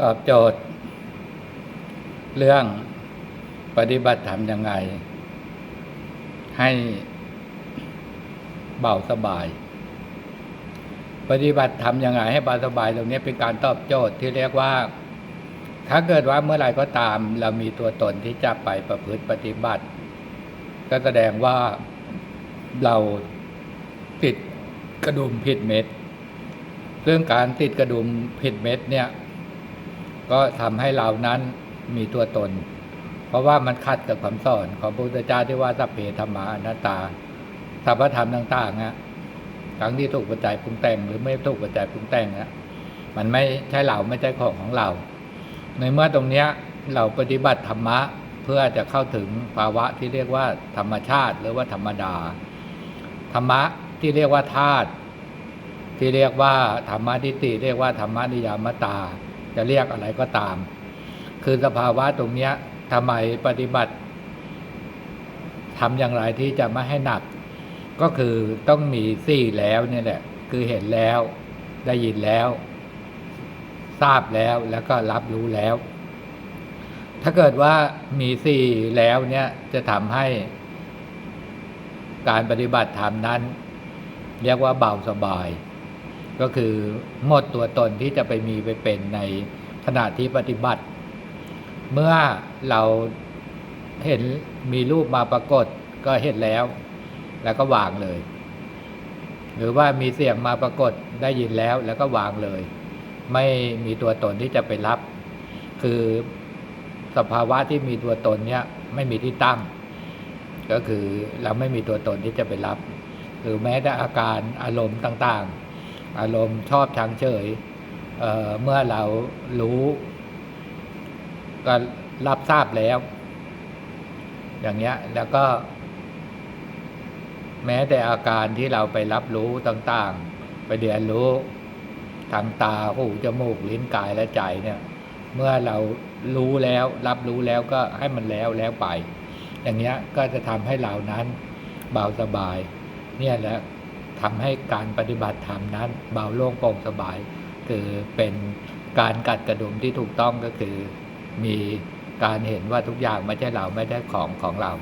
ตอบโจทย์ เรื่องปฏิบัติธรรมยังไง ให้เบาสบาย ปฏิบัติธรรมยังไงให้เบาสบายตรงนี้เป็นการตอบโจทย์ที่เรียกว่า ถ้าเกิดว่าเมื่อไหร่ก็ตาม เรามีตัวตนที่จะไปประพฤติปฏิบัติ ก็แสดงว่าเราติดกระดุมผิดเม็ดเรื่องการติดกระดุมผิดเม็ดเนี่ย ก็ทำให้เรานั้นมีตัวตน เพราะว่ามันขัดกับคำสอนของพระพุทธเจ้าที่ว่าสัพเพธรรมาอนัตตาสรรพธรรมต่างๆอะทั้งที่ถูกปัจจัยปรุงแต่ง หรือไม่ถูกปัจจัยปรุงแต่งอะมันไม่ใช่เราไม่ใช่ของของเรา ในเมื่อตรงเนี้ยเราปฏิบัติธรรมะเพื่อจะเข้าถึงภาวะที่เรียกว่าธรรมชาติ หรือว่าธรรมดา ธรรมะที่เรียกว่าธาตุที่เรียกว่าธรรมะทิฏฐิเรียกว่าธรรมะนิยามตา จะเรียกอะไรก็ตาม คือสภาวะตรงนี้ทำไมปฏิบัติทำอย่างไรที่จะไม่ให้หนัก ก็คือต้องมีสี่แล้วเนี่ยแหละ คือเห็นแล้ว ได้ยินแล้ว ทราบแล้วแล้วก็รับรู้แล้ว ถ้าเกิดว่ามีสี่แล้วเนี่ยจะทำให้การปฏิบัติธรรมนั้น เรียกว่าเบาสบาย ก็คือหมดตัวตนที่จะไปมีไปเป็นในขณะที่ปฏิบัติ เมื่อเราเห็นมีรูปมาปรากฏก็เห็นแล้ว แล้วก็วางเลย หรือว่ามีเสียงมาปรากฏได้ยินแล้วแล้วก็วางเลย ไม่มีตัวตนที่จะไปรับ คือสภาวะที่มีตัวตนเนี่ยไม่มีที่ตั้ง ก็คือเราไม่มีตัวตนที่จะไปรับ หรือแม้แต่อาการอารมณ์ต่างๆ อารมณ์ชอบชังเฉยเเมื่อเรารู้ ก็รับทราบแล้ว อย่างเงี้ยแล้วก็ แม้แต่อาการที่เราไปรับรู้ต่างๆ ไปเรียนรู้ทางตาหูจมูกลิ้นกายและใจเนี่ย เมื่อเรารู้แล้ว รับรู้แล้วก็ให้มันแล้วแล้วไป อย่างเงี้ยก็จะทำให้เรานั้นเบาสบาย เนี่ยแหละ ทำให้การปฏิบัติธรรมนั้นเบาโล่งโปร่งสบาย คือเป็นการกัดกระดุมที่ถูกต้องก็คือ มีการเห็นว่าทุกอย่างไม่ใช่เราไม่ได้ของของเรา